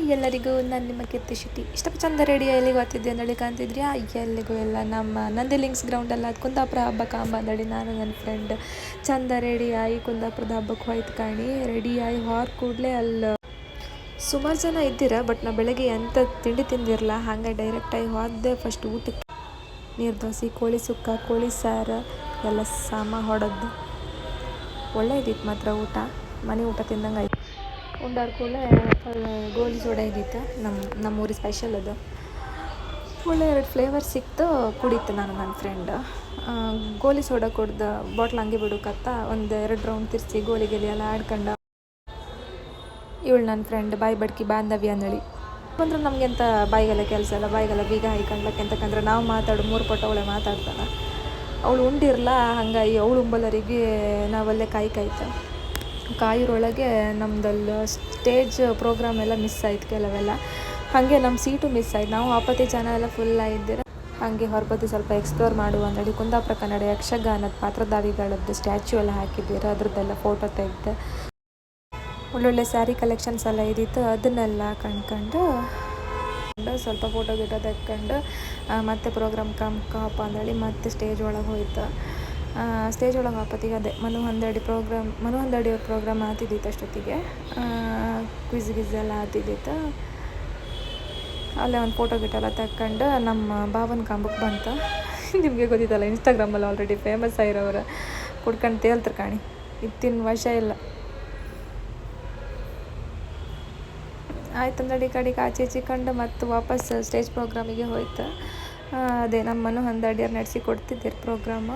ಎಲ್ಲರಿಗೂ, ನಾನು ನಿಮ್ಮ ಕೀರ್ತಿ ಶೆಟ್ಟಿ ಇಷ್ಟಪ್ಪ ಚಂದ ರೆಡಿ ಎಲ್ಲಿಗೆ ಹೋಗ್ತಿದ್ದೆ ಅಂದೇಳಿ ಕಾಣ್ತಿದ್ರಿ? ಎಲ್ಲಿಗೂ ಎಲ್ಲ ನಮ್ಮ ನಂದಿ ಲಿಂಕ್ಸ್ ಗ್ರೌಂಡಲ್ಲ ಅದು ಕುಂದಾಪುರ ಹಬ್ಬಕ್ಕೆ ಅಂಬ ಅಂದೇಳಿ ನಾನು ನನ್ನ ಫ್ರೆಂಡ್ ಚಂದ ರೆಡಿ ಆಗಿ ಕುಂದಾಪುರದ ಹಬ್ಬಕ್ಕೆ ಹೋಯ್ತು ಕಾಣಿ. ರೆಡಿ ಆಗಿ ಹೊರ ಕೂಡಲೇ ಅಲ್ಲಿ ಸುಮಾರು ಜನ ಇದ್ದೀರ, ಬಟ್ ನಾ ಬೆಳಗ್ಗೆ ಎಂಥ ತಿಂಡಿ ತಿಂದಿರಲ್ಲ ಹಾಗೆ ಡೈರೆಕ್ಟಾಗಿ ಹೋದೆ ಫಸ್ಟ್ ಊಟಕ್ಕೆ ನೀರು ದೋಸೆ, ಕೋಳಿ ಸುಕ್ಕ, ಕೋಳಿ ಸಾರು, ಎಲ್ಲ ಸಾಮ ಹೊಡೆದು ಒಳ್ಳೆಯದಿತ್ತು ಮಾತ್ರ ಊಟ. ಮನೆ ಊಟ ತಿಂದಂಗೆ ಉಂಡಾದ ಕೂಡಲೇ ಗೋಲಿ ಸೋಡಾ ಇದ್ದಿತ್ತು. ನಮ್ಮ ನಮ್ಮೂರಿ ಸ್ಪೆಷಲ್ ಅದು. ಒಳ್ಳೆ ಎರಡು ಫ್ಲೇವರ್ ಸಿಕ್ತು, ಕುಡಿತು ನಾನು ನನ್ನ ಫ್ರೆಂಡ್ ಗೋಲಿ ಸೋಡಾ ಕುಡ್ದು ಬಾಟ್ಲ್ ಹಂಗೆ ಬಿಡೋಕತ್ತ, ಒಂದು ಎರಡು ರೌಂಡ್ ತಿರ್ಸಿ ಗೋಲಿ ಗೆಲಿ ಎಲ್ಲ ಆಡ್ಕೊಂಡ. ಇವಳು ನನ್ನ ಫ್ರೆಂಡ್ ಬಾಯಿ ಬಡ್ಕಿ ಬಾಂಧವ್ಯ ಅಂದಳಿ. ಅಂದ್ರೆ ನಮಗೆಂತ ಬಾಯಿಗೆಲ್ಲ ಕೆಲಸ ಇಲ್ಲ, ಬಾಯಿಗೆಲ್ಲ ಬೀಗ ಹಾಯ್ಕೊಂಡ್ಲಕ್ಕೆ ಎಂತಕ್ಕಂದ್ರೆ ನಾವು ಮಾತಾಡು, ಮೂರು ಪಟ್ಟ ಅವಳೆ ಮಾತಾಡ್ತಾನೆ. ಅವಳು ಉಂಡಿರಲ್ಲ ಹಂಗಾಗಿ ಅವಳು ಉಂಬಲರಿಗೆ ನಾವಲ್ಲೇ ಕಾಯಿ ಕಾಯಿರೊಳಗೆ ನಮ್ದಲ್ಲಿ ಸ್ಟೇಜ್ ಪ್ರೋಗ್ರಾಮ್ ಎಲ್ಲ ಮಿಸ್ ಆಯ್ತು ಕೆಲವೆಲ್ಲ. ಹಾಗೆ ನಮ್ಮ ಸೀಟು ಮಿಸ್ ಆಯ್ತು. ನಾವು ಆಪತ್ತಿ ಜನ ಎಲ್ಲ ಫುಲ್ ಆಗಿದ್ದೀರ ಹಾಗೆ ಹೊರಬತ್ತಿ ಸ್ವಲ್ಪ ಎಕ್ಸ್ಪ್ಲೋರ್ ಮಾಡುವ ಅಂದೇಳಿ ಕುಂದಾಪುರ ಕನ್ನಡ ಯಕ್ಷಗಾನದ ಪಾತ್ರಧಾರಿಗಳದ್ದು ಸ್ಟ್ಯಾಚ್ಯೂ ಎಲ್ಲ ಹಾಕಿದ್ದೀರ? ಅದರದ್ದೆಲ್ಲ ಫೋಟೋ ತೆಗೆದೆ. ಒಳ್ಳೊಳ್ಳೆ ಸ್ಯಾರಿ ಕಲೆಕ್ಷನ್ಸ್ ಎಲ್ಲ ಇದ್ದಿತ್ತು. ಅದನ್ನೆಲ್ಲ ಕಂಡ್ಕೊಂಡು ಸ್ವಲ್ಪ ಫೋಟೋ ಗಿಟೋ ತೆಕ್ಕೊಂಡು ಮತ್ತೆ ಪ್ರೋಗ್ರಾಮ್ ಕಮ್ ಕಪ್ಪ ಅಂದೇಳಿ ಮತ್ತೆ ಸ್ಟೇಜ್ ಒಳಗೆ ಹೋಯ್ತು. ಸ್ಟೇಜ್ ಒಳಗೆ ಹಾಪತ್ತಿಗೆ ಅದೇ. ಮನು ಹಂದಡಿ ಪ್ರೋಗ್ರಾಮ್ ಮನು ಹಂದಡಿ ಅವ್ರ ಪ್ರೋಗ್ರಾಮ್ ಆತಿದ್ದಿತ್ತು ಅಷ್ಟೊತ್ತಿಗೆ ಕ್ವಿಝ್ ಗಿಝ್ ಎಲ್ಲ ಆತಿದ್ದಿತ್ತು ಅಲ್ಲೇ ಒಂದು ಫೋಟೋ ಗಿಟೋ ಎಲ್ಲ ತಕ್ಕೊಂಡು ನಮ್ಮ ಬಾಬನ ಕಾಂಬಕ್ಕೆ ಬಂತು. ನಿಮಗೆ ಗೊತ್ತಿತ್ತಲ್ಲ ಇನ್ಸ್ಟಾಗ್ರಾಮಲ್ಲಿ ಆಲ್ರೆಡಿ ಫೇಮಸ್ ಆಗಿರೋರು ಕುಡ್ಕೊಂಡು ತೇಲ್ತಾರೆ ಕಾಣಿ. ಇತ್ತಿನ ವಶ ಇಲ್ಲ. ಆಯ್ತು ಅಂದಡಿ ಕಡೆಗೆ ಆಚೆ ಈಚೆ ಮತ್ತು ವಾಪಸ್ ಸ್ಟೇಜ್ ಪ್ರೋಗ್ರಾಮಿಗೆ ಹೋಯ್ತು. ಅದೇ ನಮ್ಮ ಮನು ನಡೆಸಿ ಕೊಡ್ತಿದ್ದೀರಿ ಪ್ರೋಗ್ರಾಮ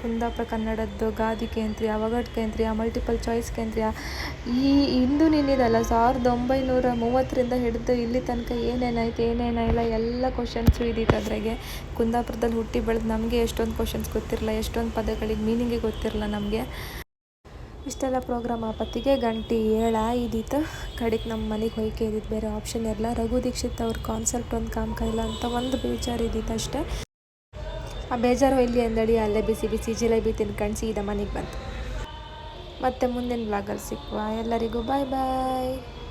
ಕುಂದಾಪುರ ಕನ್ನಡದ್ದು ಗಾದಿ ಕೇಂದ್ರೀಯ, ಅವಘಡ್ ಕೇಂದ್ರೀಯ ಮಲ್ಟಿಪಲ್ ಚಾಯ್ಸ್ ಕೇಂದ್ರೀಯ. ಈ ಇಂದು ನಿನ್ನಿದಲ್ಲ, ಸಾವಿರದ ಒಂಬೈನೂರ ಮೂವತ್ತರಿಂದ ಹಿಡಿದು ಇಲ್ಲಿ ತನಕ ಏನೇನಾಯ್ತು ಏನೇನಾಯಿಲ್ಲ ಎಲ್ಲ ಕ್ವಶನ್ಸು ಇದ್ದಿತ್ತು ಅದ್ರಾಗೆ. ಕುಂದಾಪುರದಲ್ಲಿ ಹುಟ್ಟಿ ಬೆಳೆದು ನಮಗೆ ಎಷ್ಟೊಂದು ಕ್ವಶನ್ಸ್ ಗೊತ್ತಿರಲ್ಲ ಎಷ್ಟೊಂದು ಪದಗಳಿಗೆ ಮೀನಿಂಗೇ ಗೊತ್ತಿರಲ್ಲ ನಮಗೆ. ಇಷ್ಟೆಲ್ಲ ಪ್ರೋಗ್ರಾಮ್ ಆಪತ್ತಿಗೆ ಗಂಟೆ ಏಳ ಇದ್ದಿತ್ತು ಕಡೆಗೆ ನಮ್ಮ ಮನೆಗೆ ಹೋಯ್ಕೆ ಇದ್ದಿದ್ದು ಬೇರೆ ಆಪ್ಷನ್ ಇರಲ್ಲ ರಘು ದೀಕ್ಷಿತ್ ಅವ್ರ ಕಾನ್ಸೆಪ್ಟ್ ಒಂದು ಕಾಮ್ ಕೈಲ ಅಂತ ಒಂದು ಬೇಜಾರು ಇದ್ದಿತ್ತು ಅಷ್ಟೇ. ಆ ಬೇಜಾರು ಇಲ್ಲಿ ಅಂದಡಿ, ಅಲ್ಲೇ ಬಿಸಿ ಬಿಸಿ ಜಿಲೇಬಿ ತಿನ್ಕೊಂಡು ಸೀದಾ ಮನೆಗೆ ಬಂತು. ಮತ್ತೆ ಮುಂದಿನ ಬ್ಲಾಗಲ್ಲಿ ಸಿಕ್ಕುವ. ಎಲ್ಲರಿಗೂ ಬಾಯ್ ಬಾಯ್